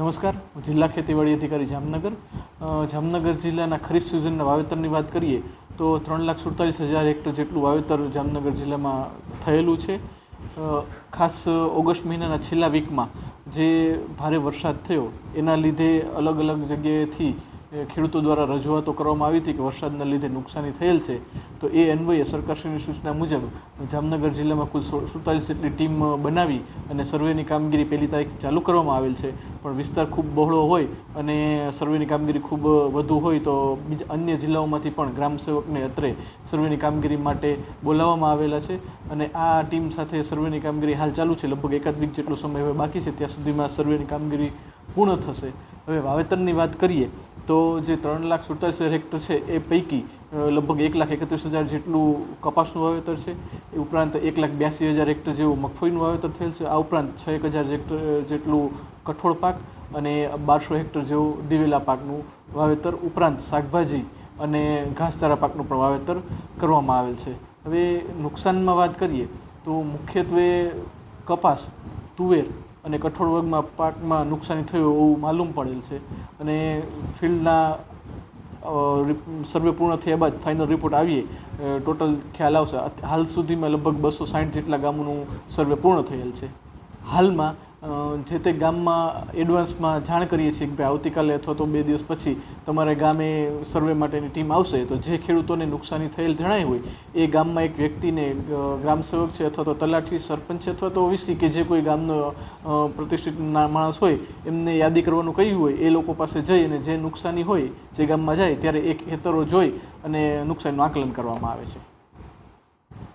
નમસ્કાર. હું જિલ્લા ખેતીવાડી અધિકારી જામનગર. જામનગર જિલ્લાના ખરીફ સિઝનના વાવેતરની વાત કરીએ તો ત્રણ લાખ સુડતાલીસ હજાર હેક્ટર જેટલું વાવેતર જામનગર જિલ્લામાં થયેલું છે. ખાસ ઓગસ્ટ મહિનાના છેલ્લા વીકમાં જે ભારે વરસાદ થયો, એના લીધે અલગ અલગ જગ્યાએથી ખેડૂતો દ્વારા રજૂઆતો કરવામાં આવી હતી કે વરસાદના લીધે નુકસાની થયેલ છે, તો એ અન્વયે સરકારશ્રીની સૂચના મુજબ જામનગર જિલ્લામાં કુલ સુડતાલીસ જેટલી ટીમ બનાવી અને સર્વેની કામગીરી પહેલી તારીખથી ચાલુ કરવામાં આવેલ છે. પણ વિસ્તાર ખૂબ બહોળો હોય અને સર્વેની કામગીરી ખૂબ વધુ હોય તો બીજા અન્ય જિલ્લાઓમાંથી પણ ગ્રામ સેવકને અત્રે સર્વેની કામગીરી માટે બોલાવવામાં આવેલા છે અને આ ટીમ સાથે સર્વેની કામગીરી હાલ ચાલુ છે. લગભગ એકાદ વીક જેટલો સમય હવે બાકી છે. ત્યાં સુધીમાં સર્વેની કામગીરી પૂર્ણ થશે. હવે વાવેતરની વાત કરીએ તો જે ત્રણ લાખ સુડતાલીસ હજાર હેક્ટર છે, એ પૈકી લગભગ એક લાખ એકત્રીસ હજાર જેટલું કપાસનું વાવેતર છે. એ ઉપરાંત એક લાખ બ્યાસી હજાર હેક્ટર જેવું મગફળીનું વાવેતર થયેલ છે. આ ઉપરાંત છ એક હજાર હેક્ટર જેટલું કઠોળ પાક અને બારસો હેક્ટર જેવું દિવેલા પાકનું વાવેતર, ઉપરાંત શાકભાજી અને ઘાસચારા પાકનું પણ વાવેતર કરવામાં આવેલ છે. હવે નુકસાનમાં વાત કરીએ તો મુખ્યત્વે કપાસ, તુવેર અને કઠોળ વર્ગમાં પાકમાં નુકસાની થયું એવું માલુમ પડેલ છે. અને ફિલ્ડના સર્વે પૂર્ણ થયા બાદ ફાઇનલ રિપોર્ટ આવીએ ટોટલ ખ્યાલ આવશે. હાલ સુધીમાં લગભગ બસો સાઠ જેટલા ગામોનું સર્વે પૂર્ણ થયેલ છે. હાલમાં જે તે ગામમાં એડવાન્સમાં જાણ કરીએ છીએ કે ભાઈ આવતીકાલે અથવા તો બે દિવસ પછી તમારે ગામે સર્વે માટેની ટીમ આવશે, તો જે ખેડૂતોને નુકસાની થયેલ જણાય હોય, એ ગામમાં એક વ્યક્તિને ગ્રામસેવક છે અથવા તો તલાઠી સરપંચ છે અથવા તો ઓવીસી કે જે કોઈ ગામનો પ્રતિષ્ઠિત માણસ હોય, એમને યાદી કરવાનું કહ્યું હોય, એ લોકો પાસે જઈ અને જે નુકસાની હોય, જે ગામમાં જાય, ત્યારે એક ખેતરો જોઈ અને નુકસાનનું આકલન કરવામાં આવે છે.